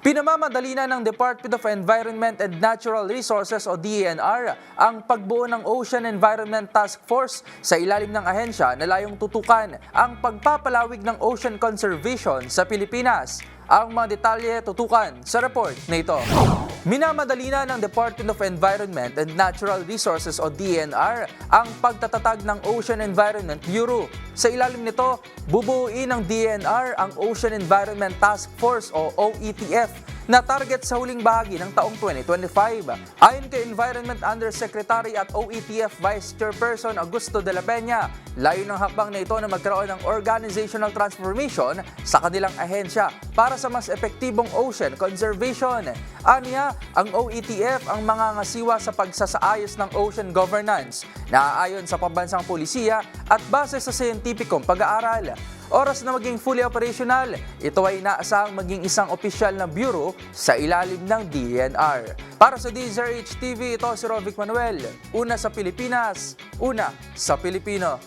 Pinamamadali na ng Department of Environment and Natural Resources o DENR ang pagbuo ng Ocean Environment Task Force sa ilalim ng ahensya na layong tutukan ang pagpapalawig ng ocean conservation sa Pilipinas. Ang mga detalye tutukan sa report na ito. Minamadali na ng Department of Environment and Natural Resources o DNR ang pagtatatag ng Ocean Environment Bureau. Sa ilalim nito, bubuuin ng DNR ang Ocean Environment Task Force o OETF na target sa huling bahagi ng taong 2025. Ayon kay Environment Undersecretary at OETF Vice Chairperson Augusto de la Peña, layo ng hakbang na ito na magkaroon ng organizational transformation sa kanilang ahensya para sa mas epektibong ocean conservation. Aniya, ang OETF ang mga ngasiwa sa pagsasaayos ng ocean governance na ayon sa pambansang polisiya at base sa siyentipikong pag-aaral. Oras na maging fully operational, ito ay inaasahang maging isang opisyal na bureau sa ilalim ng DNR. Para sa DZRH TV, ito si Rovic Manuel. Una sa Pilipinas, una sa Pilipino.